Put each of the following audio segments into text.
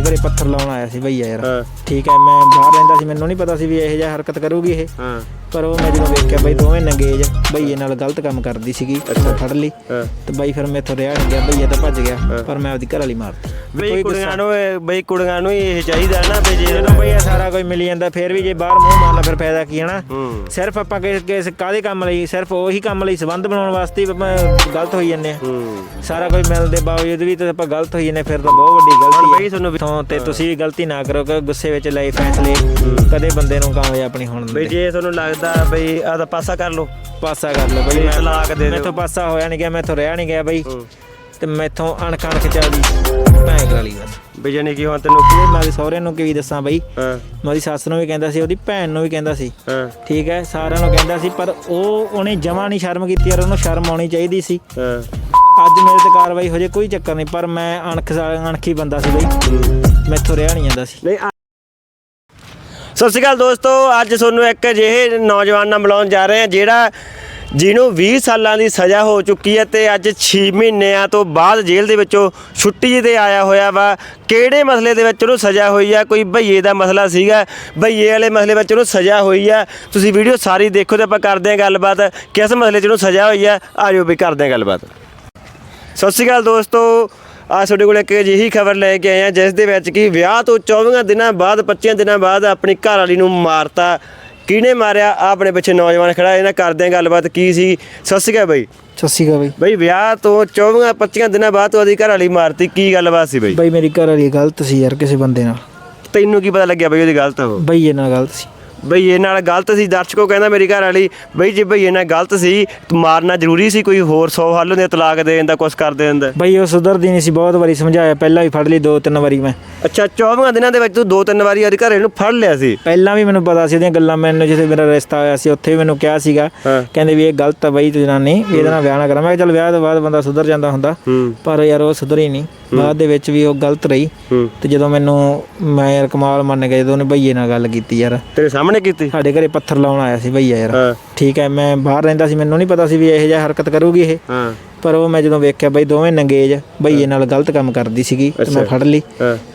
ਸਾਡੇ ਘਰੇ ਪੱਥਰ ਲਾਉਣ ਆਇਆ ਸੀ ਭਈਆ ਯਾਰ। ਹਾਂ। ਠੀਕ ਹੈ ਮੈਂ ਬਾਹਰ ਰਹਿੰਦਾ ਸੀ ਮੈਨੂੰ ਨਹੀਂ ਪਤਾ ਸੀ ਵੀ ਇਹੋ ਜਿਹਾ ਹਰਕਤ ਕਰੂਗੀ ਇਹ। ਹਾਂ। ਪਰ ਉਹ ਮੈਂ ਜਦੋਂ ਵੇਖਿਆ ਬਈ ਦੋਵੇਂ ਨੰਗੇਜ ਭਈਏ ਨਾਲ ਗਲਤ ਕੰਮ ਕਰਦੀ ਸੀਗੀ ਮੈਂ ਫੜ ਲਈ। ਤੇ ਬਾਈ ਫਿਰ ਮੈਥੋਂ ਰਿਹਾ ਨਹੀਂ ਗਿਆ ਭਈਆ ਤਾਂ ਭੱਜ ਗਿਆ। ਪਰ ਮੈਂ ਆਪਦੀ ਘਰ ਵਾਲੀ ਮਾਰਤੀ ਬਈ ਕੁੜੀਆਂ ਨੂੰ ਬਈ ਕੁੜੀਆਂ ਨੂੰ ਇਹ ਚਾਹੀਦਾ ਨਾ ਵੀ ਜੇ ਜਦੋਂ ਭਈਆ ਸਾਰਾ ਕੁਝ ਮਿਲ ਜਾਂਦਾ ਫਿਰ ਵੀ ਜੇ ਬਾਹਰ ਮੂੰਹ ਮਾਰਨਾ ਫਿਰ ਫਾਇਦਾ ਕੀ ਹੂੰ ਸਿਰਫ ਆਪਾਂ ਕਿਸ ਕਿਸ ਕਾਦੇ ਕੰਮ ਲਈ ਸਿਰਫ ਉਹੀ ਕੰਮ ਲਈ ਸਬੰਧ ਬਣਾਉਣ ਵਾਸਤੇ ਆਪਾਂ ਗਲਤ ਹੋਈ ਜੰਨੇ ਆ। ਹੂੰ। ਸਾਰਾ ਕੁਝ ਮਿਲਣ ਦੇ ਬਾਵਜੂਦ ਵੀ ਤੇ ਆਪਾਂ ਗਲਤ ਹੋਈ ਜੰਨੇ ਫਿਰ ਤਾਂ ਬਹੁਤ ਵੱਡੀ ਗਲਤੀ ਬਈ ਹੈ ਤੁਹਾਨੂੰ ਵੀ- ਤੋਂ ਤੇ ਤੁਸੀਂ ਵੀ ਗਲਤੀ ਨਾ ਕਰੋ ਕਿ ਗੁੱਸੇ ਵਿੱਚ ਲਏ ਫੈਸਲੇ ਕਦੇ ਬੰਦੇ ਨੂੰ ਕਾਮਯਾਬ ਨਹੀਂ ਹੋਣ ਬਈ ਦਿੰਦੇ ਜੇ ਤੁਹਾਨੂੰ ਲੱਗਦਾ ਬਈ ਆਦਾ ਪਾਸਾ ਕਰ ਲਓ। ਪਾਸਾ ਕਰ ਲਓ ਬਈ ਵੀ ਮੈਂ ਤਲਾਕ ਦੇ ਦਿਓ। ਮੈਥੋਂ ਪਾਸਾ ਹੋਇਆ ਨਹੀਂ ਗਿਆ ਮੈਥੋਂ ਰਿਹਾ ਨਹੀਂ ਗਿਆ ਬਈ। ਤੇ ਮੈਥੋਂ ਅਣਖ ਅਣਖ ਚੱਲਦੀ ਭੈਣ ਕਰਾ ਲਈ ਬਸ ਬਈ ਜਾਨੀ ਕਿ ਹੁਣ ਤੈਨੂੰ ਇਹ ਮੈਂ ਉਹਦੇ ਸਹੁਰੇ ਨੂੰ ਕੀ ਦੱਸਾਂ ਬਈ? ਹਾਂ। ਮੈਂ ਉਹਦੀ ਸੱਸ ਨੂੰ ਵੀ ਕਹਿੰਦਾ ਸੀ ਉਹਦੀ ਭੈਣ ਨੂੰ ਵੀ ਕਹਿੰਦਾ ਸੀ। ਹਾਂ। ਠੀਕ ਹੈ ਸਾਰਿਆਂ ਨੂੰ ਕਹਿੰਦਾ ਸੀ ਪਰ ਉਹ ਉਹਨੇ ਜਮਾ ਨਹੀਂ ਸ਼ਰਮ ਕੀਤੀ ਯਾਰ ਉਹਨੂੰ ਸ਼ਰਮ ਆਉਣੀ ਚਾਹੀਦੀ ਸੀ। ਹਾਂ। ਅੱਜ ਮੇਰੇ ਤੇ ਕਾਰਵਾਈ ਹੋ ਜੇ ਕੋਈ ਚੱਕਰ ਨਹੀਂ ਪਰ ਮੈਂ ਅਣਖ ਅਣਖੀ ਬੰਦਾ ਸੀ ਬਈ। ਮੈਥੋਂ ਰਿਹਾ ਨਹੀਂ ਜਾਂਦਾ ਸੀ। ਨਹੀਂ ਆ- ਸਤਿ ਸ਼੍ਰੀ ਅਕਾਲ ਦੋਸਤੋ, ਅੱਜ ਤੁਹਾਨੂੰ ਇੱਕ ਅਜਿਹੇ ਨੌਜਵਾਨ ਨਾਲ ਮਿਲਾਉਣ ਜਾ ਰਹੇ ਹਾਂ, ਜਿਹੜਾ ਜਿਹਨੂੰ 20 ਸਾਲਾਂ ਦੀ ਸਜ਼ਾ ਹੋ ਚੁੱਕੀ ਹੈ ਤੇ ਅੱਜ 6 ਮਹੀਨਿਆਂ ਤੋਂ ਬਾਅਦ ਜੇਲ੍ਹ ਦੇ ਵਿੱਚੋਂ ਛੁੱਟੀ ਤੇ ਆਇਆ ਹੋਇਆ ਵਾ। ਕਿਹੜੇ ਮਸਲੇ ਦੇ ਵਿੱਚ ਉਹਨੂੰ ਸਜ਼ਾ ਹੋਈ ਆ? ਕੋਈ ਭਈਏ ਦਾ ਮਸਲਾ ਸੀਗਾ? ਭਈਏ ਵਾਲੇ ਮਸਲੇ ਵਿੱਚ ਉਹਨੂੰ ਸਜ਼ਾ ਹੋਈ ਆ? ਤੁਸੀਂ ਵੀਡੀਓ ਸਾਰੀ ਦੇਖੋ ਤੇ ਆਪਾਂ ਕਰਦੇ ਹਾਂ ਗੱਲਬਾਤ, ਕਿਸ ਮਸਲੇ 'ਚ ਉਹਨੂੰ ਸਜ਼ਾ ਹੋਈ ਆ? ਆਜੋ ਵੀ ਕਰਦੇ ਹਾਂ ਗੱਲਬਾਤ। ਸਤਿ ਸ਼੍ਰੀ ਅਕਾਲ ਦੋਸਤੋ ਆ ਤੁਹਾਡੇ ਕੋਲ ਇੱਕ ਅਜਿਹੀ ਖਬਰ ਲੈ ਕੇ ਆਏ ਆ ਜਿਸ ਦੇ ਵਿੱਚ ਕਿ ਵਿਆਹ ਤੋਂ 24 ਦਿਨਾਂ ਬਾਅਦ 25 ਦਿਨਾਂ ਬਾਅਦ ਆਪਣੀ ਘਰ ਵਾਲੀ ਨੂੰ ਮਾਰਤਾ। ਕਿਹਨੇ ਮਾਰਿਆ? ਆਹ ਆਪਣੇ ਪਿੱਛੇ ਨੌਜਵਾਨ ਖੜਾ ਇਹਨਾਂ ਕਰਦੇ ਆ ਗੱਲਬਾਤ ਕੀ ਸੀ? ਸਤਿ ਸ਼੍ਰੀ ਅਕਾਲ ਬਈ। ਸਤਿ ਸ਼੍ਰੀ ਅਕਾਲ ਬਈ। ਬਈ ਵਿਆਹ ਤੋਂ 24 25 ਦਿਨਾਂ ਬਾਅਦ ਤੂੰ ਉਹਦੀ ਘਰ ਵਾਲੀ ਮਾਰਤੀ। ਕੀ ਗੱਲਬਾਤ ਸੀ ਬਈ? ਬਈ ਮੇਰੀ ਘਰ ਵਾਲੀ ਗਲਤ ਸੀ ਯਾਰ ਕਿਸੇ ਬੰਦੇ ਨਾਲ। ਤੈਨੂੰ ਕੀ ਪਤਾ ਲੱਗਿਆ ਬਈ ਉਹਦੀ ਗਲਤ? ਹੋ ਬਈ ਇਹ ਨਾਲ ਗਲਤ ਸੀ। ਬਈ ਇਹ ਨਾਲ ਗਲਤ ਸੀ ਦਰਸ਼ਕੋ ਕਹਿੰਦਾ ਮੇਰੀ ਘਰ ਵਾਲੀ ਬਈ ਜੇ ਬਈ ਇਹ ਨਾਲ ਗਲਤ ਸੀ ਮਾਰਨਾ ਜ਼ਰੂਰੀ ਸੀ ਕੋਈ ਹੋਰ 100 ਹੱਲ ਹੁੰਦੇ ਤਲਾਕ ਦੇ ਦਿੰਦਾ ਕੁਛ ਕਰ ਦੇ ਦਿੰਦਾ। ਬਈ ਉਹ ਸੁਧਰਦੀ ਨਹੀਂ ਸੀ ਬਹੁਤ ਵਾਰੀ ਸਮਝਾਇਆ ਪਹਿਲਾਂ ਵੀ ਫੜ ਲਈ ਦੋ ਤਿੰਨ ਵਾਰੀ ਮੈਂ। ਅੱਛਾ 24 ਦਿਨਾਂ ਦੇ ਵਿੱਚ ਤੂੰ ਦੋ ਤਿੰਨ ਵਾਰੀ ਉਹਦੇ ਘਰੇ ਨੂੰ ਫੜ ਲਿਆ ਸੀ? ਪਹਿਲਾਂ ਵੀ ਮੈਨੂੰ ਪਤਾ ਸੀ ਉਹਦੀਆਂ ਗੱਲਾਂ ਮੈਨੂੰ ਜਿੱਥੇ ਮੇਰਾ ਰਿਸ਼ਤਾ ਹੋਇਆ ਸੀ ਉੱਥੇ ਵੀ ਮੈਨੂੰ ਕਿਹਾ ਸੀਗਾ। ਹਾਂ। ਕਹਿੰਦੇ ਵੀ ਇਹ ਗਲਤ ਆ ਬਈ ਤੂੰ ਜਨਾਨੀ ਵੀ ਇਹਦੇ ਨਾਲ ਵਿਆਹ ਨਾ ਕਰਾਂ। ਮੈਂ ਕਿਹਾ ਚੱਲ ਵਿਆਹ ਤੋਂ ਬਾਅਦ ਬੰਦਾ ਸੁਧਰ ਜਾਂਦਾ ਹੁੰਦਾ ਹੂੰ। ਪਰ ਯਾਰ ਉਹ ਸੁਧਰੀ ਨਹੀਂ। ਬਾਅਦ ਦੇ ਵਿੱਚ ਵੀ ਉਹ ਗਲਤ ਰਹੀ। ਹੂੰ। ਤੇ ਜਦੋਂ ਮੈਨੂੰ ਮੈਂ ਯਾਰ ਕਮਾਲ ਮੰਨ ਗਿਆ ਜਦੋਂ ਉਹਨੇ ਭਈਏ ਨਾਲ ਗੱਲ ਕੀਤੀ ਯਾਰ। ਤੇਰੇ ਸਾਹਮਣੇ ਕੀਤੀ? ਸਾਡੇ ਘਰੇ ਪੱਥਰ ਲਾਉਣ ਆਇਆ ਸੀ ਭਈਆ ਯਾਰ। ਹਾਂ। ਠੀਕ ਹੈ ਮੈਂ ਬਾਹਰ ਰਹਿੰਦਾ ਸੀ ਮੈਨੂੰ ਨਹੀਂ ਪਤਾ ਸੀ ਵੀ ਇਹੋ ਜਿਹਾ ਹਰਕਤ ਕਰੂਗੀ ਇਹ। ਹਾਂ। ਪਰ ਉਹ ਮੈਂ ਜਦੋਂ ਵੇਖਿਆ ਬਈ ਦੋਵੇਂ ਨੰਗੇਜ ਭਈਏ ਨਾਲ ਗਲਤ ਕੰਮ ਕਰਦੀ ਸੀਗੀ ਤੇ ਮੈਂ ਫੜ ਲਈ।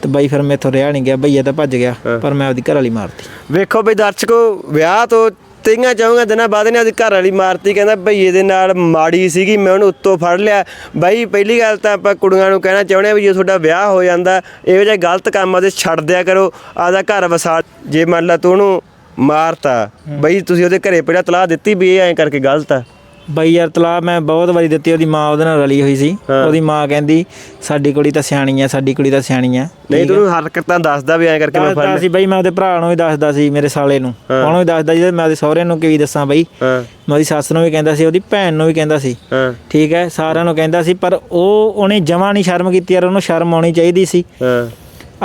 ਤੇ ਬਾਈ ਫਿਰ ਮੈਥੋਂ ਰਿਹਾ ਨਹੀਂ ਗਿਆ ਭਈਆ ਤਾਂ ਭੱਜ ਗਿਆ ਪਰ ਮੈਂ ਆਪਦੀ ਘਰ ਵਾਲੀ ਮਾਰਤੀ। ਵੇਖੋ ਬਈ ਦਰਸ਼ਕੋ ਵਿਆਹ ਤੋਂ ਤੀਆਂ ਚਾਹੁੰਗਾ ਦਿਨਾਂ ਬਾਅਦ ਨੇ ਉਹਦੀ ਘਰ ਵਾਲੀ ਮਾਰਤੀ ਕਹਿੰਦਾ ਭਈਏ ਦੇ ਨਾਲ ਮਾੜੀ ਸੀਗੀ ਮੈਂ ਉਹਨੂੰ ਉੱਤੋਂ ਫੜ ਲਿਆ। ਬਾਈ ਪਹਿਲੀ ਗੱਲ ਤਾਂ ਆਪਾਂ ਕੁੜੀਆਂ ਨੂੰ ਕਹਿਣਾ ਚਾਹੁੰਦੇ ਆ ਵੀ ਜੇ ਤੁਹਾਡਾ ਵਿਆਹ ਹੋ ਜਾਂਦਾ ਇਹੋ ਜਿਹਾ ਗਲਤ ਕੰਮ ਉਹਦੇ ਛੱਡ ਦਿਆ ਕਰੋ ਆਦਾ ਘਰ ਵਸਾ ਜੇ ਮੰਨ ਲਾ ਤੂੰ ਉਹਨੂੰ ਮਾਰਤਾ। ਬਈ ਤੁਸੀਂ ਉਹਦੇ ਘਰੇ ਪਹਿਲਾਂ ਤਲਾਹ ਦਿੱਤੀ ਵੀ ਇਹ ਐਂ ਕਰਕੇ ਗਲਤ ਆ? ਬਾਈ ਯਾਰ ਤਲਾਕ ਮੈਂ ਬਹੁਤ ਵਾਰੀ ਦਿੱਤੀ ਉਹਦੀ ਮਾਂ ਉਹਦੇ ਨਾਲ ਰਲੀ ਹੋਈ ਸੀ। ਉਹਦੀ ਮਾਂ ਕਹਿੰਦੀ ਸਾਡੀ ਕੁੜੀ ਤਾਂ ਸਿਆਣੀ ਆ ਸਾਡੀ ਕੁੜੀ ਤਾਂ ਸਿਆਣੀ ਆ। ਨਹੀਂ ਤੂੰ ਹਰਕਤਾਂ ਦੱਸਦਾ ਵੀ ਐਂ ਕਰਕੇ ਮੈਂ ਫੜ ਸੀ ਬਈ ਮੈਂ ਉਹਦੇ ਭਰਾ ਨੂੰ ਵੀ ਦੱਸਦਾ ਸੀ ਮੇਰੇ ਸਾਲੇ ਨੂੰ। ਉਹਨੂੰ ਵੀ ਦੱਸਦਾ ਸੀ ਮੈਂ ਉਹਦੇ ਸਹੁਰੇ ਨੂੰ ਕੀ ਦੱਸਾਂ ਬਈ? ਮੈਂ ਉਹਦੀ ਸੱਸ ਨੂੰ ਵੀ ਕਹਿੰਦਾ ਸੀ ਉਹਦੀ ਭੈਣ ਨੂੰ ਵੀ ਕਹਿੰਦਾ ਸੀ। ਠੀਕ ਹੈ ਸਾਰਿਆਂ ਨੂੰ ਕਹਿੰਦਾ ਸੀ ਪਰ ਉਹ ਉਹਨੇ ਜਮਾ ਨਹੀਂ ਸ਼ਰਮ ਕੀਤੀ ਯਾਰ ਉਹਨੂੰ ਸ਼ਰਮ ਆਉਣੀ ਚਾਹੀਦੀ ਸੀ।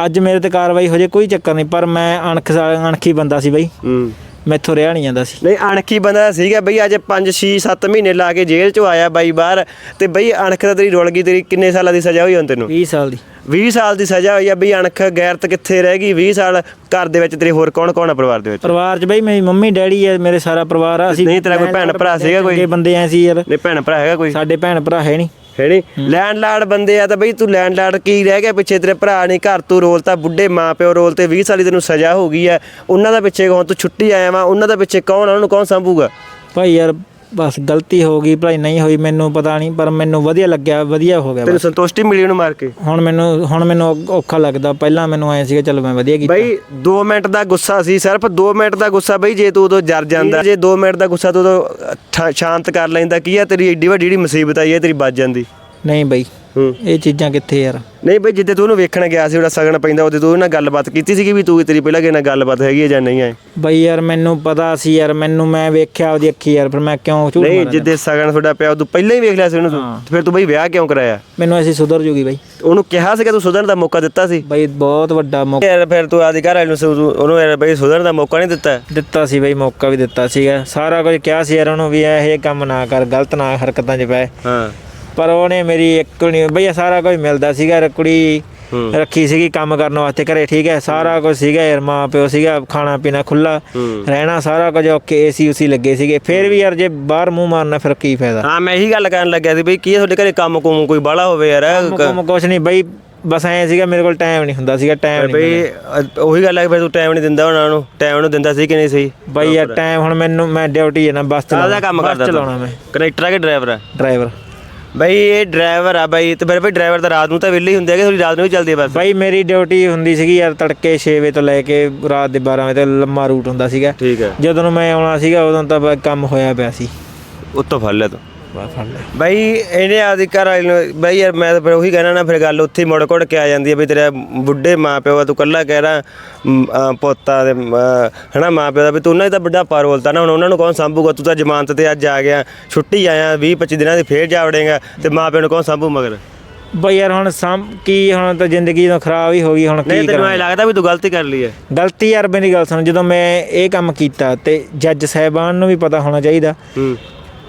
ਅੱਜ ਮੇਰੇ ਤੇ ਕਾਰਵਾਈ ਹੋ ਜੇ ਕੋਈ ਚੱਕਰ ਨਹੀਂ ਪਰ ਮੈਂ ਅਣਖ ਅਣਖੀ ਬੰਦਾ ਸੀ ਬਈ। ਹੂੰ। ਮੈਥੋਂ ਰਿਹਾ ਨਹੀਂ ਜਾਂਦਾ ਸੀ। ਨਹੀਂ ਅਣਖੀ ਬੰਦਾ ਸੀਗਾ ਬਈ ਅੱਜ 5 6 7 ਮਹੀਨੇ ਲਾ ਕੇ ਜੇਲ੍ਹ ਚੋਂ ਆਇਆ ਬਾਈ ਬਾਹਰ ਤੇ ਬਈ ਅਣਖ ਤਾਂ ਤੇਰੀ ਰੁਲ ਗਈ ਤੇਰੀ ਕਿੰਨੇ ਸਾਲਾਂ ਦੀ ਸਜ਼ਾ ਹੋਈ ਹੁਣ ਤੈਨੂੰ? 20 ਸਾਲ ਦੀ। 20 ਸਾਲ ਦੀ ਸਜ਼ਾ ਹੋਈ ਆ ਬਈ ਅਣਖ ਗੈਰਤ ਕਿੱਥੇ ਰਹਿ ਗਈ? 20 ਸਾਲ ਘਰ ਦੇ ਵਿੱਚ ਤੇਰੇ ਹੋਰ ਕੌਣ ਕੌਣ ਆ ਪਰਿਵਾਰ ਦੇ ਵਿੱਚ? ਪਰਿਵਾਰ 'ਚ ਬਈ ਮੇਰੀ ਮੰਮੀ ਡੈਡੀ ਹੈ ਮੇਰੇ ਸਾਰਾ ਪਰਿਵਾਰ ਆ ਅਸੀਂ ਨਹੀਂ ਤੇਰਾ ਕੋਈ ਭੈਣ ਭਰਾ ਸੀਗਾ ਕੋਈ? ਬੰਦੇ ਐ ਸੀ ਯਾਰ। ਨਹੀਂ ਭੈਣ ਭਰਾ ਹੈਗਾ ਕੋਈ? ਸਾਡੇ ਭੈਣ ਭਰਾ ਹੈ ਨਹੀਂ। ਹੈ ਨਹੀਂ ਲੈਂਡਲਾਰਡ ਬੰਦੇ ਆ ਤਾਂ ਬਈ ਤੂੰ ਲੈਂਡਲਾਰਡ ਕੀ ਰਹਿ ਗਿਆ ਪਿੱਛੇ? ਤੇਰੇ ਭਰਾ ਨੇ ਘਰ, ਤੂੰ ਰੋਲਤਾ ਬੁੱਢੇ ਮਾਂ ਪਿਓ ਰੋਲ ਤੇ 20 ਸਾਲੀ ਤੈਨੂੰ ਸਜ਼ਾ ਹੋ ਗਈ ਆ ਉਹਨਾਂ ਦਾ ਪਿੱਛੇ ਹੁਣ ਤੂੰ ਛੁੱਟੀ ਆਇਆ ਵਾ, ਉਹਨਾਂ ਦਾ ਪਿੱਛੇ ਕੌਣ ਆ? ਉਹਨਾਂ ਨੂੰ ਕੌਣ ਸੰਭੂਗਾ? ਭਾਈ ਯਾਰ ਬਸ ਗਲਤੀ ਹੋ ਗਈ ਭਲਾਈ ਨਹੀਂ ਹੋਈ ਮੈਨੂੰ ਪਤਾ ਨਹੀਂ ਪਰ ਮੈਨੂੰ ਵਧੀਆ ਲੱਗਿਆ ਵਧੀਆ ਹੋ ਗਿਆ ਤੈਨੂੰ ਬਸ। ਸੰਤੁਸ਼ਟੀ ਮਿਲੀ ਉਹਨੂੰ ਮਾਰ ਕੇ? ਹੁਣ ਮੈਨੂੰ ਹੁਣ ਮੈਨੂੰ ਔ- ਔਖਾ ਲੱਗਦਾ ਪਹਿਲਾਂ ਮੈਨੂੰ ਐ ਸੀਗਾ ਚਲੋ ਮੈਂ ਵਧੀਆ ਕੀਤਾ। ਬਈ 2 ਮਿੰਟ ਦਾ ਗੁੱਸਾ ਸੀ ਸਿਰਫ 2 ਮਿੰਟ ਦਾ ਗੁੱਸਾ ਬਈ ਜੇ ਤੂੰ ਉਦੋਂ ਜਰ ਜਾਂਦਾ ਜੇ 2 ਮਿੰਟ ਦਾ ਗੁੱਸਾ ਤੂੰ ਉਦੋਂ ਠਾ- ਸ਼ਾਂਤ ਕਰ ਲੈਂਦਾ ਕੀ ਆ ਤੇਰੀ ਏਡੀ ਵੱਡੀ ਜਿਹੜੀ ਮੁਸੀਬਤ ਆਈ ਹੈ ਤੇਰੀ ਬਚ ਜਾਂਦੀ? ਨਹੀਂ ਬਈ। ਹੂੰ। ਇਹ ਚੀਜ਼ਾਂ ਕਿੱਥੇ ਯਾਰ? ਨਹੀਂ ਬਈ ਜਿੱਦੇ ਤੂੰ ਉਹਨੂੰ ਵੇਖਣ ਗਿਆ ਸੀ ਉਹਦਾ ਸਗਨ ਪੈਂਦਾ ਉਹਦੇ ਤੂੰ ਉਹਦੇ ਨਾਲ ਗੱਲਬਾਤ ਕੀਤੀ ਸੀ ਕਿ ਵੀ ਤੂੰ ਤੇਰੀ ਪਹਿਲਾਂ ਕਿਸੇ ਨਾਲ ਗੱਲਬਾਤ ਹੈਗੀ ਹੈ ਜਾਂ ਨਹੀਂ ਹੈ? ਬਈ ਯਾਰ ਮੈਨੂੰ ਪਤਾ ਸੀ ਯਾਰ ਮੈਨੂੰ ਮੈਂ ਵੇਖਿਆ ਉਹਦੀ ਅੱਖੀ ਯਾਰ ਫਿਰ ਮੈਂ ਕਿਉਂ ਝੂਠ ਨਹੀਂ ਮਾਰਾਂ ਜਿੱਦੇ ਸਗਨ ਤੁਹਾਡਾ ਪਿਆ ਉਦੋਂ ਪਹਿਲਾਂ ਹੀ ਵੇਖ ਲਿਆ ਸੀ ਉਹਨੂੰ ਤੂੰ। ਹਾਂ। ਤੇ ਫਿਰ ਤੂੰ ਬਈ ਵਿਆਹ ਕਿਉਂ ਕਰਾਇਆ? ਮੈਨੂੰ ਐਸੀ ਸੁਧਰ ਜੂਗੀ ਬਈ। ਉਹਨੂੰ ਕਿਹਾ ਸੀਗਾ ਤੂੰ ਸੁਧਰਨ ਦਾ ਮੌਕਾ ਦਿੱਤਾ ਸੀ। ਬਈ ਬਹੁਤ ਵੱਡਾ ਮੌਕਾ। ਯਾਰ ਫਿਰ ਤੂੰ ਆਦੀ ਘਰ ਵਾਲੇ ਨੂੰ ਸੁ- ਉਹਨੂੰ ਯਾਰ ਬਈ ਸੁਧਰਨ ਦਾ ਮੌਕਾ ਨਹੀਂ ਦਿੱਤਾ। ਦਿੱਤਾ ਸੀ ਬਈ ਮੌਕਾ ਵੀ ਦਿੱਤਾ ਸੀਗਾ। ਸਾਰਾ ਕੁਝ ਕਿਹਾ ਸੀ ਯਾਰ ਉਹਨੂੰ ਵੀ ਇਹ ਜਿਹੇ ਕੰਮ ਨਾ ਕਰ ਗਲਤ ਨਾ ਹਰਕਤਾਂ 'ਚ ਪੈ। ਹਾਂ। ਪਰ ਉਹਨੇ ਮੇਰੀ ਇੱਕ ਨਹੀਂ ਬਈ ਸਾਰਾ ਕੁਝ ਮਿਲਦਾ ਸੀਗਾ ਕੁੜੀ ਰੱਖੀ ਸੀਗੀ ਕੰਮ ਕਰਨ ਵਾਸਤੇ ਘਰੇ ਠੀਕ ਹੈ ਸਾਰਾ ਕੁਝ ਸੀਗਾ ਯਾਰ ਮਾਂ ਪਿਓ ਸੀਗਾ ਖਾਣਾ ਪੀਣਾ ਖੁੱਲਾ ਰਹਿਣਾ ਸਾਰਾ ਕੁਝ ਓਕੇ ਏਸੀ ਉਸੀ ਲੱਗੇ ਸੀਗੇ। ਫਿਰ ਵੀ ਯਾਰ ਜੇ ਬਾਹਰ ਮੂੰਹ ਮਾਰਨਾ ਫਿਰ ਕੀ ਫਾਇਦਾ? ਹਾਂ ਮੈਂ ਇਹੀ ਗੱਲ ਕਰਨ ਲੱਗਿਆ ਸੀ ਬਈ ਕੀ ਤੁਹਾਡੇ ਘਰੇ ਕੰਮ ਕੁਮ ਕੋਈ ਬਾਹਲਾ ਹੋਵੇ ਯਾਰ? ਕੰਮ ਕੁਛ ਨਹੀਂ ਬਈ ਬਸ ਐਂ ਸੀਗਾ ਮੇਰੇ ਕੋਲ ਟਾਈਮ ਨਹੀਂ ਹੁੰਦਾ ਸੀਗਾ ਟਾਈਮ ਨਹੀਂ ਬਈ ਉਹੀ ਗੱਲ ਹੈ ਕਿ ਫਿਰ ਤੂੰ ਟਾਈਮ ਨਹੀਂ ਦਿੰਦਾ ਉਹਨਾਂ ਨੂੰ ਟਾਈਮ ਨੂੰ ਦਿੰਦਾ ਸੀ ਕਿ ਨਹੀਂ ਸੀ? ਬਾਈ ਯਾਰ ਟਾਈਮ ਹੁਣ ਮੈਨੂੰ ਮੈਂ ਡਿਊਟੀ ਹੈ ਨਾ ਬੱਸ ਚਲਾਉਣਾ ਕੰਮ ਬੱਸ ਕਰਦਾ ਚਲਾਉਣਾ ਮੈਂ। ਕਨੈਕਟਰ ਆ ਕਿ ਡਰਾਈਵਰ ਆ? ਡਰਾਈਵਰ ਬਈ ਇਹ ਡਰਾਈਵਰ ਆ ਬਾਈ ਤੇ ਮੇਰੇ ਬਈ ਡਰਾਈਵਰ ਤਾਂ ਰਾਤ ਨੂੰ ਤਾਂ ਵਿਹਲੇ ਹੀ ਹੁੰਦੇ ਆ ਕਿ ਥੋੜੀ ਰਾਤ ਨੂੰ ਵੀ ਚੱਲਦੀ ਆ ਬੱਸ। ਬਾਈ ਮੇਰੀ ਡਿਊਟੀ ਹੁੰਦੀ ਸੀਗੀ ਯਾਰ ਤੜਕੇ 6 ਵਜੇ ਤੋਂ ਲੈ ਕੇ ਰਾਤ ਦੇ 12 ਵਜੇ ਤੱਕ ਲੰਮਾ ਰੂਟ ਹੁੰਦਾ ਸੀਗਾ। ਠੀਕ ਹੈ। ਜਦੋਂ ਨੂੰ ਮੈਂ ਆਉਣਾ ਸੀਗਾ ਉਦੋਂ ਤਾਂ ਬਸ ਕੰਮ ਹੋਇਆ ਪਿਆ ਸੀ। ਉੱਤੋਂ ਫੜ ਲਿਆ ਤੂੰ। ਫੜ ਲਿਆ ਬਾਈ ਇਹਨੇ ਆਪਦੀ ਘਰ ਵਾਲੀ ਨੂੰ ਬਾਈ ਯਾਰ ਮੈਂ ਤਾਂ ਫਿਰ ਉਹੀ ਕਹਿਣਾ ਨਾ ਫਿਰ ਗੱਲ ਉੱਥੇ ਮੁੜ ਕੁੜ ਕੇ ਆ ਜਾਂਦੀ ਹੈ ਵੀ ਤੇਰਾ ਬੁੱਢੇ ਮਾਂ ਪਿਓ ਆ ਤੂੰ ਕੱਲਾ ਕਹਿ ਰਾ ਪੋਤਾ ਦੇ ਮ, ਹਨਾ ਮਾਂ ਪਿਓ ਦਾ ਵੀ ਤੂੰ ਉਹਨਾਂ ਦੀ ਤਾਂ ਵੱਡਾ ਪਾਰ ਬੋਲਤਾ ਨਾ ਹੁਣ ਉਹਨਾਂ ਨੂੰ ਕੌਣ ਸੰਭੂਗਾ? ਤੂੰ ਤਾਂ ਜ਼ਮਾਨਤ ਤੇ ਅੱਜ ਆ ਗਿਆ ਛੁੱਟੀ ਆਇਆ 20 25 ਦਿਨਾਂ ਦੀ ਫੇਰ ਜਾ ਵੜੇਗਾ ਤੇ ਮਾਂ ਪਿਓ ਨੂੰ ਕੌਣ ਸੰਭੂ ਮਗਰ? ਬਾਈ ਯਾਰ ਹੁਣ ਸਮ ਕੀ ਹੁਣ ਤਾਂ ਜ਼ਿੰਦਗੀ ਤਾਂ ਖਰਾਬ ਹੀ ਹੋ ਗਈ ਹੁਣ ਨਹੀਂ ਕੀ ਤੈਨੂੰ ਕਰਾਂ? ਐ ਲੱਗਦਾ ਵੀ ਤੂੰ ਗਲਤੀ ਕਰ ਲਈ ਹੈ? ਗਲਤੀ ਯਾਰ ਮੇਰੀ ਗੱਲ ਸੁਣ ਜਦੋਂ ਮੈਂ ਇਹ ਕੰਮ ਕੀਤਾ ਤੇ ਜੱਜ ਸਾਹਿਬਾਨ ਨੂੰ ਵੀ ਪਤਾ ਹੋਣਾ ਚਾਹੀਦਾ ਹੂੰ।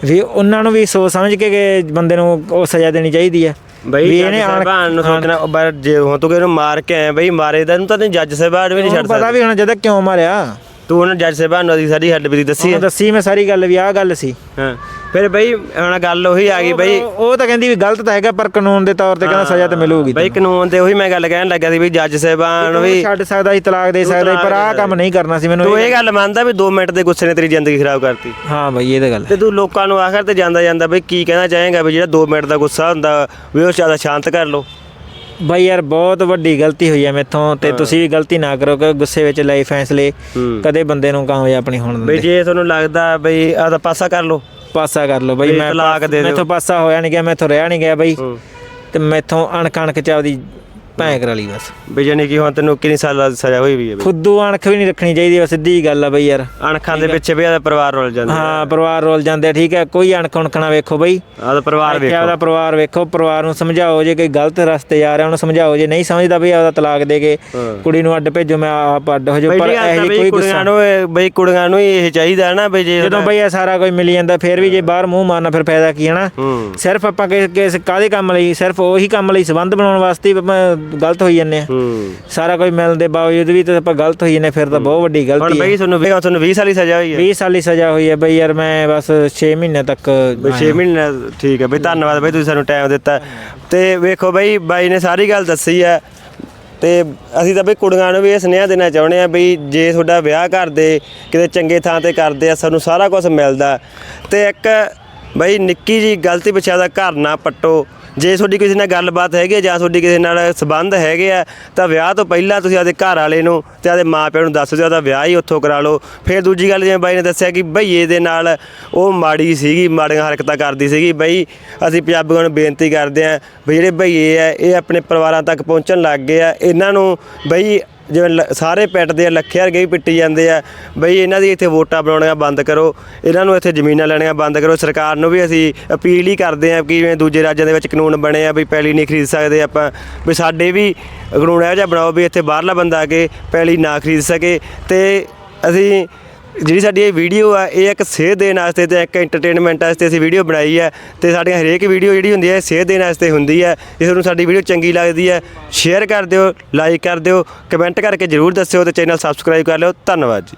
ਵੀ ਉਹਨਾਂ ਨੂੰ ਵੀ ਸੋਚ ਸਮਝ ਕੇ ਕਿ ਬੰਦੇ ਨੂੰ ਉਹ ਸਜ਼ਾ ਦੇਣੀ ਚਾਹੀਦੀ ਹੈ ਬਈ ਜੱਜ ਸਾਹਿਬਾਨ ਨੂੰ ਸੋਚਣਾ ਪਰ ਜੇ ਹੁਣ ਤੂੰ ਕਿਹਨੂੰ ਮਾਰ ਕੇ ਆਇਆ ਬਈ ਮਾਰੇ ਦਾ ਨੂੰ ਤਾਂ ਜੱਜ ਸਾਹਿਬਾਨ ਵੀ ਨਹੀਂ ਛੱਡ ਪਤਾ ਵੀ ਹੋਣਾ ਚਾਹੀਦਾ ਕਿਉਂ ਮਾਰਿਆ। ਤੂੰ ਉਹਨਾਂ ਜੱਜ ਸਾਹਿਬਾਨ ਨੂੰ ਸਾਰੀ ਹੱਡ ਬੀਤੀ ਦੱਸੀ ਦੱਸੀ ਮੈਂ ਸਾਰੀ ਗੱਲ ਵੀ ਆਹ ਗੱਲ ਸੀ। ਹਾਂ। ਫਿਰ ਬਈ ਹੁਣ ਗੱਲ ਉਹੀ ਆ ਗਈ ਬਈ। ਉਹ ਤਾਂ ਕਹਿੰਦੀ ਵੀ ਗਲਤ ਤਾਂ ਹੈਗਾ ਪਰ ਕਾਨੂੰਨ ਦੇ ਤੌਰ ਤੇ ਕਹਿੰਦਾ ਸਜ਼ਾ ਤਾਂ ਮਿਲੂਗੀ ਬਈ ਕਾਨੂੰਨ ਤੇ ਉਹੀ ਮੈਂ ਗੱਲ ਕਹਿਣ ਲੱਗਾ ਸੀ ਵੀ ਜੱਜ ਸਾਹਿਬਾਨ ਤੂੰ ਵੀ ਛੱਡ ਸਕਦਾ ਸੀ ਤਲਾਕ ਦੇ ਸਕਦਾ ਸੀ ਪਰ ਆਹ ਕੰਮ ਨਹੀਂ ਕਰਨਾ ਸੀ ਮੈਨੂੰ ਤੂੰ ਇਹ ਗੱਲ ਮੰਨਦਾ ਵੀ 2 ਮਿੰਟ ਦੇ ਗੁੱਸੇ ਨੇ ਤੇਰੀ ਜ਼ਿੰਦਗੀ ਖਰਾਬ ਕਰਤੀ। ਹਾਂ ਬਈ ਇਹ ਤਾਂ ਗੱਲ। ਤੇ ਤੂੰ ਲੋਕਾਂ ਨੂੰ ਆਖਰ ਤੇ ਜਾਂਦਾ ਜਾਂਦਾ ਬਈ ਕੀ ਕਹਿਣਾ ਚਾਹੇਗਾ ਵੀ ਜਿਹੜਾ 2 ਮਿੰਟ ਦਾ ਗੁੱਸਾ ਹੁੰਦਾ ਵੀ ਉਹ ਜ਼ਿਆਦਾ ਸ਼ਾਂਤ ਕਰ ਲੋ ਬਾਈ ਯਾਰ ਬਹੁਤ ਵੱਡੀ ਗਲਤੀ ਹੋਈ ਹੈ ਮੇਥੋਂ ਤੇ ਤੁਸੀਂ ਵੀ ਗਲਤੀ ਨਾ ਕਰੋ ਕਿ ਗੁੱਸੇ ਵਿੱਚ ਲਏ ਫੈਸਲੇ ਕਦੇ ਬੰਦੇ ਨੂੰ ਕਾਮਯਾਬ ਨਹੀਂ ਹੋਣ ਬਈ ਦਿੰਦੇ। ਜੇ ਤੁਹਾਨੂੰ ਲੱਗਦਾ ਬਈ ਆਦਾ ਪਾਸਾ ਕਰ ਲੋ ਪਾਸਾ ਕਰ ਲਓ ਬਾਈ ਮੈਂ ਤਲਾਕ ਦੇ ਦਿਓ। ਮੈਥੋਂ ਪਾਸਾ ਹੋਇਆ ਨਹੀਂ ਗਿਆ ਮੈਥੋਂ ਰਿਹਾ ਨਹੀਂ ਗਿਆ ਬਾਈ ਤੇ ਮੈਥੋਂ ਅਣਖ ਚ ਆਪਦੀ ਭੈਂ ਕਰਾ ਲਈ ਬਸ। ਬਈ ਜਾਨੀ ਕਿ ਹੁਣ ਤੈਨੂੰ ਕਿੰਨੀ ਸਾਲਾਂ ਦੀ ਸਜ਼ਾ ਹੋਈ ਵੀ ਹੈ ਬਈ ਫੁੱਦੂ ਅਣਖ ਵੀ ਨਹੀਂ ਰੱਖਣੀ ਚਾਹੀਦੀ ਬਸ ਸਿੱਧੀ ਜਿਹੀ ਗੱਲ ਆ ਬਈ ਯਾਰ। ਅਣਖਾਂ ਦੇ ਪਿੱਛੇ ਵੀ ਆਦਾ ਪਰਿਵਾਰ ਰੁਲ ਜਾਂਦਾ ਹਾਂ ਪਰਿਵਾਰ ਰੋਲ ਜਾਂਦੇ ਆ, ਠੀਕ ਹੈ ਕੋਈ ਅਣਖ ਉਣਖ ਨਾ ਵੇਖੋ ਬਈ। ਆਦਾ ਪਰਿਵਾਰ ਇੱਥੇ ਵੇਖੋ। ਆਪਦਾ ਪਰਿਵਾਰ ਵੇਖੋ ਪਰਿਵਾਰ ਨੂੰ ਸਮਝਾਓ ਜੇ ਕੋਈ ਗਲਤ ਰਸਤੇ ਜਾ ਰਿਹਾ ਉਹਨੂੰ ਸਮਝਾਓ। ਜੇ ਨਹੀਂ ਸਮਝਦਾ ਬਈ ਆਪਦਾ ਤਲਾਕ ਦੇ ਕੇ ਹਾਂ। ਕੁੜੀ ਨੂੰ ਅੱਡ ਭੇਜੋ ਮੈਂ ਆਪ ਅੱਡ ਹੋ ਜਾਓ ਪਰ ਇਹ ਕੋਈ ਕੁੜੀਆਂ ਨੂੰ ਇਹ- ਬਈ ਕੁੜੀਆਂ ਨੂੰ ਹੀ ਇਹ ਚਾਹੀਦਾ ਨਾ ਬਈ ਜੇ ਜਦੋਂ ਬਈ ਇਹ ਸਾਰਾ ਕੁਝ ਮਿਲ ਜਾਂਦਾ ਫਿਰ ਵੀ ਜੇ ਬਾਹਰ ਮੂੰਹ ਮਾਰਨਾ ਫਿਰ ਫਾਇਦਾ ਕੀ ਹੈ ਨਾ? ਹੂੰ। ਸਿਰਫ ਆਪਾਂ ਕਿਸ ਕਿਸ ਕਾਦੇ ਕੰਮ ਲਈ ਸਿਰਫ ਉਹੀ ਕੰਮ ਲਈ ਸੰਬੰਧ ਬਣਾਉਣ ਵਾਸਤੇ ਹੀ ਆਪਾਂ ਗਲਤ ਹੋਈ ਜੰਨੇ ਆ। ਹੂੰ। ਸਾਰਾ ਕੁਝ ਮਿਲਣ ਦੇ ਬਾਵਜੂਦ ਵੀ ਤੇ ਆਪਾਂ ਗਲਤ ਹੋਈ ਜੰਨੇ ਫਿਰ ਤਾਂ ਬਹੁਤ ਵੱਡੀ ਹੁਣ ਗਲਤੀ ਹੈ ਬਈ ਤੁਹਾਨੂੰ ਵੀ ਤੁਹਾਨੂੰ 20 ਸਾਲੀ ਸਜ਼ਾ ਹੋਈ ਹੈ 20 ਸਾਲੀ ਸਜ਼ਾ ਹੋਈ ਹੈ ਬਈ ਯਾਰ ਮੈਂ ਬਸ 6 ਮਹੀਨੇ ਤੱਕ ਬਈ 6 ਮਹੀਨੇ ਠੀਕ ਹੈ ਬਈ ਧੰਨਵਾਦ ਬਈ ਤੁਸੀਂ ਸਾਨੂੰ ਟਾਈਮ ਦਿੱਤਾ। ਤੇ ਵੇਖੋ ਬਈ ਬਾਈ ਨੇ ਸਾਰੀ ਗੱਲ ਦੱਸੀ ਹੈ ਤੇ ਅਸੀਂ ਤਾਂ ਬਈ ਕੁੜੀਆਂ ਨੂੰ ਵੀ ਇਹ ਸੁਨੇਹਾ ਦੇਣਾ ਚਾਹੁੰਦੇ ਆ ਬਈ ਜੇ ਤੁਹਾਡਾ ਵਿਆਹ ਕਰਦੇ ਕਿਤੇ ਚੰਗੇ ਥਾਂ ਤੇ ਕਰਦੇ ਆ ਸਾਨੂੰ ਸਾਰਾ ਕੁਝ ਮਿਲਦਾ। ਤੇ ਇੱਕ ਬਈ ਨਿੱਕੀ ਜੀ ਗਲਤੀ ਪਿੱਛੇ ਦਾ ਘਰ ਨਾ ਪੱਟੋ। ਜੇ ਤੁਹਾਡੀ ਕਿਸੇ ਨਾਲ ਗੱਲਬਾਤ ਹੈਗੀ ਹੈ ਜਾਂ ਤੁਹਾਡੀ ਕਿਸੇ ਨਾਲ ਸਬੰਧ ਹੈਗੇ ਆ, ਤਾਂ ਵਿਆਹ ਤੋਂ ਪਹਿਲਾਂ ਤੁਸੀਂ ਆਪਦੇ ਘਰ ਵਾਲੇ ਨੂੰ ਤੇ ਆਪਦੇ ਮਾਪਿਆਂ ਨੂੰ ਦੱਸ ਦਿਓ ਉਹਦਾ ਵਿਆਹ ਹੀ ਉੱਥੋਂ ਕਰਾ ਲਓ। ਫਿਰ ਦੂਜੀ ਗੱਲ ਜਿਵੇਂ ਬਾਈ ਨੇ ਦੱਸਿਆ ਕਿ ਭਈਏ ਦੇ ਨਾਲ ਉਹ ਮਾੜੀ ਸੀਗੀ, ਮਾੜੀਆਂ ਹਰਕਤਾਂ ਕਰਦੀ ਸੀਗੀ। ਬਈ ਅਸੀਂ ਪੰਜਾਬੀਆਂ ਨੂੰ ਬੇਨਤੀ ਕਰਦੇ ਆਂ ਵੀ ਜਿਹੜੇ ਭਈਏ ਆ, ਇਹ ਆਪਣੇ ਪਰਿਵਾਰਾਂ ਤੱਕ ਪਹੁੰਚਣ ਲੱਗ ਗਏ ਆ। ਇਹਨਾਂ ਨੂੰ ਬਈ ਜਿਵੇਂ ਲ- ਸਾਰੇ ਪਿੱਟਦੇ ਆ ਲੱਖੇ ਵਰਗੇ ਵੀ ਪਿੱਟੀ ਜਾਂਦੇ ਆ, ਬਈ ਇਹਨਾਂ ਦੀ ਇੱਥੇ ਵੋਟਾਂ ਬਣਾਉਣੀਆਂ ਬੰਦ ਕਰੋ, ਇਹਨਾਂ ਨੂੰ ਇੱਥੇ ਜ਼ਮੀਨਾਂ ਲੈਣੀਆਂ ਬੰਦ ਕਰੋ, ਸਰਕਾਰ ਨੂੰ ਵੀ ਅਸੀਂ ਅਪੀਲ ਹੀ ਕਰਦੇ ਆ ਕਿ ਜਿਵੇਂ ਦੂਜੇ ਰਾਜਾਂ ਦੇ ਵਿੱਚ ਕਾਨੂੰਨ ਬਣੇ ਆ ਵੀ ਪੈਲੀ ਨਹੀਂ ਖਰੀਦ ਸਕਦੇ ਆਪਾਂ ਵੀ ਸਾਡੇ ਵੀ ਕਾਨੂੰਨ ਇਹੋ ਜਿਹਾ ਬਣਾਓ ਵੀ ਇੱਥੇ ਬਾਹਰਲਾ ਬੰਦਾ ਆ ਕੇ ਪੈਲੀ ਨਾ ਖਰੀਦ ਸਕੇ ਤੇ ਅਸੀਂ ਜਿਹੜੀ ਸਾਡੀ ਇਹ ਵੀਡੀਓ ਆ, ਇਹ ਇੱਕ ਸੇਧ ਦੇਣ ਵਾਸਤੇ ਤੇ ਇੱਕ ਐਂਟਰਟੇਨਮੈਂਟ ਵਾਸਤੇ ਅਸੀਂ ਵੀਡੀਓ ਬਣਾਈ ਹੈ ਤੇ ਸਾਡੀਆਂ ਹਰੇਕ ਵੀਡੀਓ ਜਿਹੜੀ ਹੁੰਦੀ ਹੈ ਇਹ ਸੇਧ ਦੇਣ ਵਾਸਤੇ ਹੁੰਦੀ ਹੈ ਜੇ ਤੁਹਾਨੂੰ ਸਾਡੀ ਵੀਡੀਓ ਚੰਗੀ ਲੱਗਦੀ ਹੈ ਸ਼ੇਅਰ ਕਰ ਦਿਓ ਲਾਈਕ ਕਰ ਦਿਓ ਕਮੈਂਟ ਕਰਕੇ ਜਰੂਰ ਦੱਸਿਓ ਤੇ ਚੈਨਲ ਸਬਸਕ੍ਰਾਈਬ ਕਰ ਲਿਓ। ਧੰਨਵਾਦ ਜੀ।